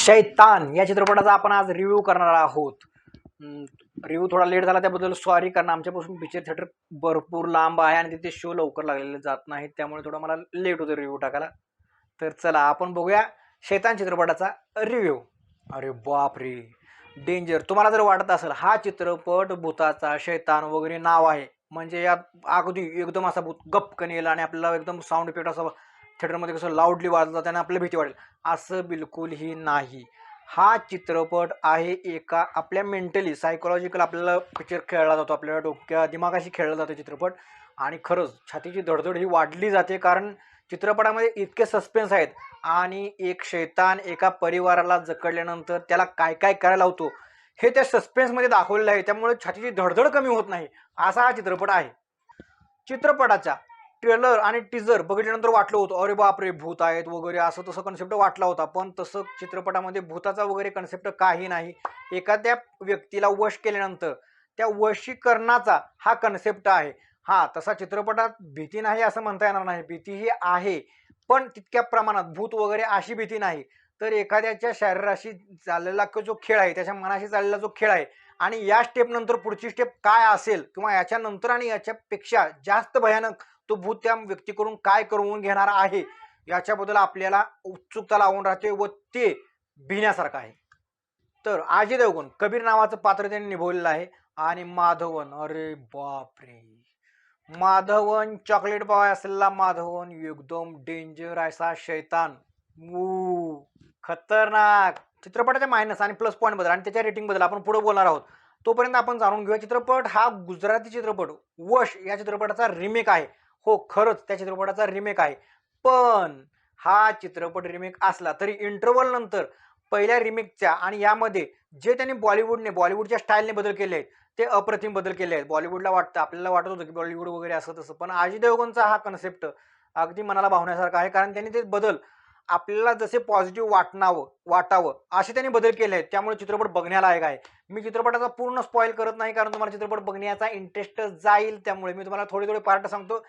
शैतान या चित्रपटाचा आपण आज रिव्ह्यू करणार आहोत. रिव्ह्यू थोडा लेट झाला त्याबद्दल सॉरी कारण आमच्यापासून पिक्चर थिएटर भरपूर लांब आहे आणि तिथे शो लवकर लागलेले जात नाहीत त्यामुळे थोडं मला लेट होतं रिव्ह्यू टाकायला. तर चला आपण बघूया शैतान चित्रपटाचा रिव्ह्यू अरे बाप रे डेंजर तुम्हाला जर वाटत असेल हा चित्रपट भूताचा शैतान वगैरे नाव आहे. म्हणजे यात अगदी एकदम असा भूत गपकन येईल आणि आपल्याला एकदम साऊंड इफेक्ट असा थिएटरमध्ये कसं लाऊडली वाजलं त्याने आपल्याला भीती वाटेल. असं बिलकुलही नाही. हा चित्रपट आहे एका आपल्या मेंटली सायकोलॉजिकल आपल्याला पिक्चर खेळला जातो. आपल्या डोक्या दिमागाशी खेळला जातो चित्रपट. आणि खरंच छातीची धडधड ही वाढली जाते कारण चित्रपटामध्ये इतके सस्पेन्स आहेत. आणि एक शैतान एका परिवाराला जकडल्यानंतर त्याला काय काय करायला होतो हे त्या सस्पेन्समध्ये दाखवलेलं आहे. त्यामुळे छातीची धडधड कमी होत नाही. असा हा चित्रपट आहे. चित्रपटाचा ट्रेलर आणि टीजर बघितल्यानंतर वाटलं होतं अरे बापरे भूत आहेत वगैरे असं तसं कन्सेप्ट वाटला होता. पण तसं चित्रपटामध्ये भूताचा वगैरे कन्सेप्ट काही नाही. एखाद्या व्यक्तीला वश केल्यानंतर त्या वशीकरणाचा हा कन्सेप्ट आहे. हा तसा चित्रपटात भीती नाही असं म्हणता येणार नाही. भीती ही आहे पण तितक्या प्रमाणात भूत वगैरे अशी भीती नाही. तर एखाद्याच्या शरीराशी चाललेला जो खेळ आहे त्याच्या मनाशी चाललेला जो खेळ आहे आणि या स्टेपनंतर पुढची स्टेप काय असेल किंवा याच्यानंतर आणि याच्यापेक्षा जास्त भयानक तो भूत त्या व्यक्तीकडून काय करून घेणार आहे? याच्याबद्दल आपल्याला उत्सुकता लावून राहते व ते भिण्यासारखं आहे. तर अजय देवगण कबीर नावाचं पात्र त्यांनी निभवलेलं आहे. आणि माधवन अरे बापरे! माधवन चॉकलेट बॉय असलेला माधवन एकदम डेंजर असा शैतान. मू खतरनाक. चित्रपटाच्या मायनस आणि प्लस पॉईंटबद्दल आणि त्याच्या रेटिंगबद्दल आपण पुढे बोलणार आहोत. तोपर्यंत आपण जाणून घेऊया चित्रपट हा गुजराती चित्रपट वश या चित्रपटाचा रिमेक आहे. हो खरंच त्या चित्रपटाचा रिमेक आहे. पण हा चित्रपट रिमेक असला तरी इंटरवल नंतर पहिल्या रिमेकच्या आणि यामध्ये जे त्यांनी बॉलिवूडने बॉलिवूडच्या स्टाईलने बदल केले आहेत ते अप्रतिम बदल केले आहेत. बॉलिवूडला वाटतं आपल्याला वाटत होतं की बॉलिवूड वगैरे असं तसं पण अजय देवगणचा हा कन्सेप्ट अगदी मनाला भावण्यासारखा आहे कारण त्यांनी ते बदल आपल्याला जसे पॉझिटिव्ह वाटणावं वाटावं असे त्यांनी बदल केले आहेत. त्यामुळे चित्रपट बघण्यालायक आहे. मी चित्रपटाचा पूर्ण स्पॉईल करत नाही कारण तुम्हाला चित्रपट बघण्याचा इंटरेस्ट जाईल त्यामुळे मी तुम्हाला थोडे थोडे पार्ट सांगतो.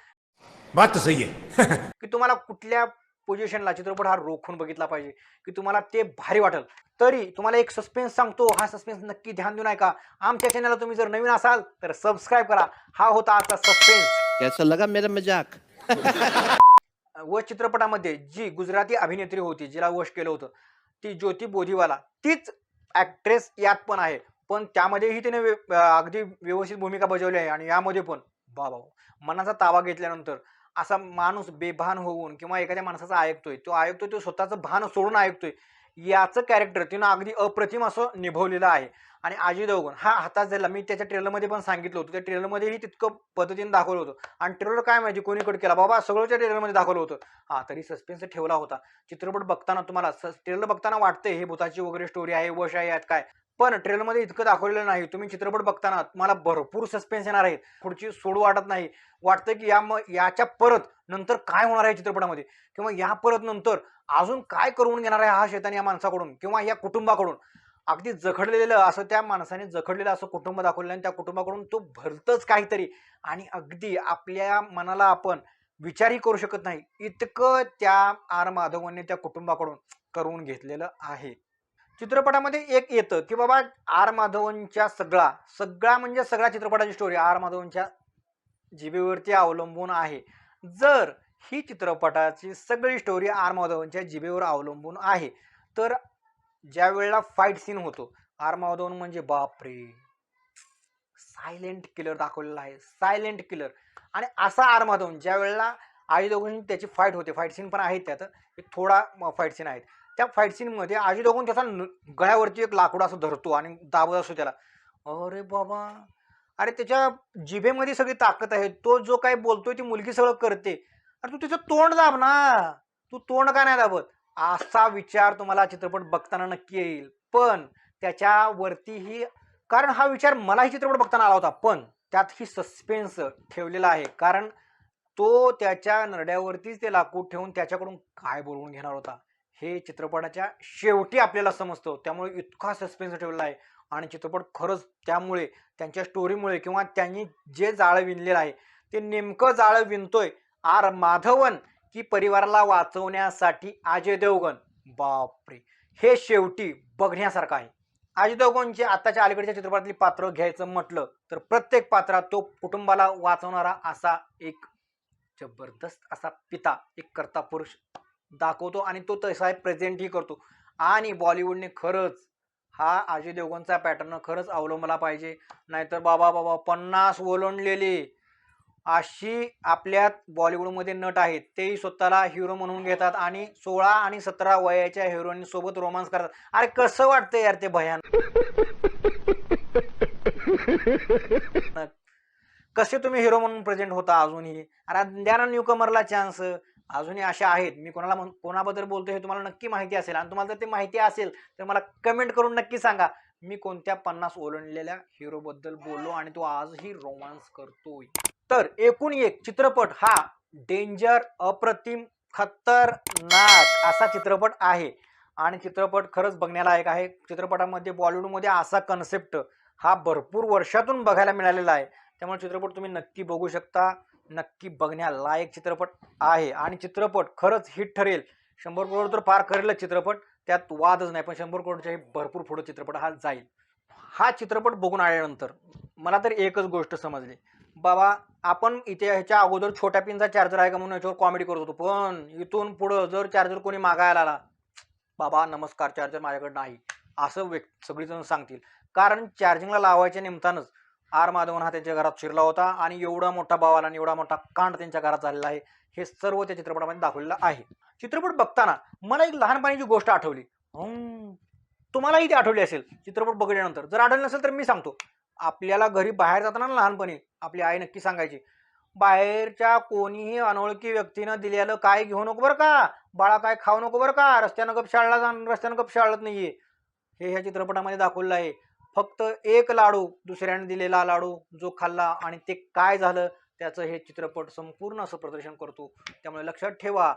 बात तो सही है की तुम्हाला कुठल्या पोझिशनला चित्रपट हा रोखून बघितला पाहिजे की तुम्हाला ते भारी वाटेल. तरी तुम्हाला एक सस्पेन्स सांगतो हा सस्पेन्स नक्की ध्यान देऊ नका. आमच्या चॅनलला तुम्ही जर नवीन असाल तर सबस्क्राईब करा. हा होता आजचा सस्पेन्स कैसा लगा मेरा मजाक. व चित्रपटामध्ये जी गुजराती अभिनेत्री होती जिला वश केलं होतं ती ज्योती बोधीवाला तीच ॲक्ट्रेस यात पण आहे. पण त्यामध्येही तिने अगदी व्यवस्थित भूमिका बजावली आहे आणि यामध्ये पण बाबा मनाचा ताबा घेतल्यानंतर असा माणूस बेभान होऊन किंवा एखाद्या माणसाचा ऐकतोय तो ऐकतोय तो स्वतःचं भान सोडून ऐकतोय याचं कॅरेक्टर तिनं अगदी अप्रतिम असं निभवलेलं आहे. आणि अजय देवगण हा हातात झाला मी त्याच्या ट्रेलरमध्ये पण सांगितलं होतं. त्या ट्रेलरमध्येही तितकं पद्धतीने दाखवलं होतं. आणि ट्रेलर काय माहिती कोणी कट केला? बाबा सगळं त्या ट्रेलरमध्ये दाखवलं होतं. हा तरी सस्पेन्स ठेवला होता. चित्रपट बघताना तुम्हाला ट्रेलर बघताना वाटतंय हे भूताची वगैरे स्टोरी आहे वश आहे यात काय? पण ट्रेलरमध्ये इतकं दाखवलेलं नाही. तुम्ही चित्रपट बघताना तुम्हाला भरपूर सस्पेन्स येणार आहे. पुढची सोडू वाटत नाही. वाटतं की या म याच्या परत नंतर काय होणार आहे चित्रपटामध्ये? किंवा या परत नंतर अजून काय करून घेणार आहे हा शैतान या माणसाकडून किंवा या कुटुंबाकडून? अगदी जखडलेलं असं त्या माणसाने जखडलेलं असं कुटुंब दाखवलेलं आणि त्या कुटुंबाकडून तो भरतच काहीतरी. आणि अगदी आपल्या मनाला आपण विचारही करू शकत नाही. इतकं त्या आर माधवनने त्या कुटुंबाकडून करून घेतलेलं आहे. चित्रपटामध्ये एक येतं की बाबा आर माधवनच्या सगळा सगळा म्हणजे सगळ्या चित्रपटाची स्टोरी आर माधवनच्या जिभेवरती अवलंबून आहे. जर ही चित्रपटाची सगळी स्टोरी आर माधवनच्या जिभेवर अवलंबून आहे. तर ज्या वेळेला फाईट सीन होतो आर माधवन म्हणजे बापरे! सायलेंट किलर दाखवलेला आहे. सायलेंट किलर आणि असा आर माधवन ज्या वेळेला आजी दोघांनी त्याची फाईट होते फाईट सीन पण आहेत त्यात. एक थोडा फाईट सीन आहेत. त्या फाईट सीनमध्ये आजी दोघून त्याचा न- गळ्यावरती एक लाकूड असं धरतो आणि दाबत असतो त्याला. अरे बाबा! अरे त्याच्या जिभेमध्ये सगळी ताकद आहे. तो जो काही बोलतोय ती मुलगी सगळं करते. अरे तू त्याचं तोंड दाब ना. तू तोंड का नाही दाबत? असा विचार तुम्हाला चित्रपट बघताना नक्की येईल. पण त्याच्यावरतीही कारण हा विचार मलाही चित्रपट बघताना आला होता पण त्यात ही सस्पेन्स ठेवलेला आहे. कारण तो त्याच्या नरड्यावरतीच ते लाकूड ठेवून त्याच्याकडून काय बोलवून घेणार होता? हे चित्रपटाच्या शेवटी आपल्याला समजतं. त्यामुळे इतका सस्पेन्स ठेवलेला आहे. आणि चित्रपट खरंच त्यामुळे त्यांच्या स्टोरीमुळे किंवा त्यांनी जे जाळं विणलेलं आहे ते नेमकं जाळं विणतोय. आर माधवन की परिवाराला वाचवण्यासाठी अजय देवगण. बापरे! हे शेवटी बघण्यासारखं आहे. अजय देवगणचे आताच्या अलीकडच्या चित्रपटातली पात्र घ्यायचं म्हटलं तर प्रत्येक पात्रात तो कुटुंबाला वाचवणारा असा एक जबरदस्त असा पिता एक कर्ता पुरुष दाखवतो आणि तो तसा प्रेझेंटही करतो. आणि बॉलिवूडने खरंच हा अजय देवगणचा पॅटर्न खरंच अवलंबला पाहिजे. नाहीतर बाबा बाबा पन्नास ओलंडलेले. अशी आपल्यात बॉलिवूडमध्ये नट आहेत. तेही स्वतःला हिरो म्हणून घेतात आणि सोळा आणि सतरा वयाच्या हिरोईन सोबत रोमांस करतात. अरे कसं वाटतं यार ते भयान. कसे तुम्ही हिरो म्हणून प्रेझेंट होता अजूनही? अरे द्या ना न्यू कमरला चान्स अजूनही अशा आहेत. मी कोणाला म्हण- कोणाबद्दल बोलतो हे तुम्हाला नक्की माहिती असेल. आणि तुम्हाला जर ते माहिती असेल तर मला कमेंट करून नक्की सांगा. मी कोणत्या पन्नास ओलांडलेल्या हिरोबद्दल बोललो आणि तो आजही रोमांस करतोय? तर एकूण एक चित्रपट हा डेंजर अप्रतिम खतरनाक असा चित्रपट आहे. आणि चित्रपट खरंच बघण्यालायक आहे. चित्रपटामध्ये बॉलिवूडमध्ये असा कन्सेप्ट हा भरपूर वर्षातून बघायला मिळालेला आहे. त्यामुळे चित्रपट तुम्ही नक्की बघू शकता. नक्की बघण्यालायक चित्रपट आहे. आणि चित्रपट खरंच हिट ठरेल. शंभर करोड तर पार करेलच चित्रपट. त्यात वादच नाही पण शंभर करोडचे भरपूर फोटो चित्रपट हा जाईल. हा चित्रपट बघून आल्यानंतर मला तर एकच गोष्ट समजली. बाबा आपण इथे ह्याच्या अगोदर छोट्या पिनचा चार्जर आहे का म्हणून याच्यावर कॉमेडी करत होतो. पण इथून पुढं जर चार्जर कोणी मागायला आला बाबा नमस्कार चार्जर माझ्याकडे नाही. असं व्यक् सगळीजण सांगतील. कारण चार्जिंगला लावायच्या निमित्तानंच आर माधवन हा त्यांच्या घरात शिरला होता आणि एवढा मोठा बावाला आणि एवढा मोठा कांड त्यांच्या घरात झालेला आहे हे सर्व त्या चित्रपटामध्ये दाखवलेलं आहे. चित्रपट बघताना मला एक लहानपणीची गोष्ट आठवली. तुम्हालाही ती आठवली असेल चित्रपट बघितल्यानंतर. जर आठवली नसेल तर मी सांगतो. आपल्याला घरी बाहेर जाताना लहानपणी आपली आई नक्की सांगायची बाहेरच्या कोणीही अनोळखी व्यक्तीनं दिलेलं काय घेऊ नको बरं का बाळा काय खाऊ नको बरं का रस्त्यानं गप शाळला जा रस्त्यानं गप शाळत नाहीये. हे ह्या चित्रपटामध्ये दाखवलं आहे. फक्त एक लाडू दुसऱ्याने दिलेला लाडू जो खाल्ला आणि ते काय झालं त्याचं हे चित्रपट संपूर्ण असं प्रदर्शन करतो. त्यामुळे लक्षात ठेवा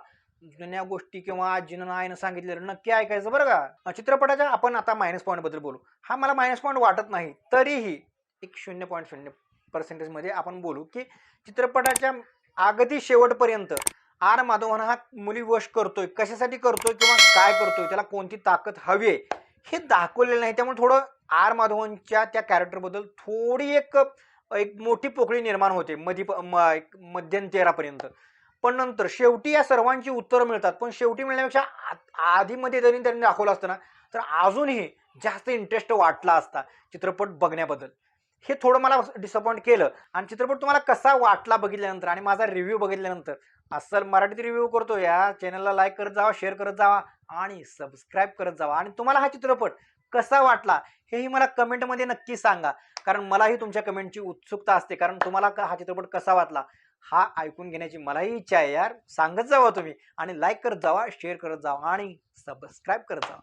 जुन्या गोष्टी किंवा आजीनं आईनं सांगितलेलं नक्की ऐकायचं बरं का. चित्रपटाच्या आपण आता मायनस पॉईंटबद्दल बोलू. हा मला मायनस पॉईंट वाटत नाही तरीही एक शून्य पॉईंट शून्य पर्सेंटेजमध्ये आपण बोलू की चित्रपटाच्या अगदी शेवटपर्यंत आर माधवन हा मुली वश करतोय. कशासाठी करतोय किंवा काय करतोय? त्याला कोणती ताकद हवी आहे? हे दाखवलेलं नाही. त्यामुळे थोडं आर माधवनच्या त्या कॅरेक्टरबद्दल थोडी एक एक मोठी पोकळी निर्माण होते. मधी म- एक मध्यंतरापर्यंत पण नंतर शेवटी या सर्वांची उत्तरं मिळतात. पण शेवटी मिळण्यापेक्षा आ- आधीमध्ये जरी त्यांनी दाखवलं असतं ना तर अजूनही जास्त इंटरेस्ट वाटला असता चित्रपट बघण्याबद्दल. हे थोडं मला डिसअपॉइंट केलं. आणि चित्रपट तुम्हाला कसा वाटला बघितल्यानंतर आणि माझा रिव्ह्यू बघितल्यानंतर? अस्सल मराठीत रिव्ह्यू करतो या. चॅनलला लाईक करत जावा शेअर करत जावा आणि सबस्क्राईब करत जावा. आणि तुम्हाला हा चित्रपट कसा वाटला हेही मला कमेंटमध्ये नक्की सांगा. कारण मलाही तुमच्या कमेंटची उत्सुकता असते. कारण तुम्हाला हा चित्रपट कसा वाटला हा ऐकून घेण्याची मलाही इच्छा आहे यार. सांगत जावा तुम्ही. आणि लाईक करत जावा शेअर करत जावा आणि सबस्क्राईब करत जावा.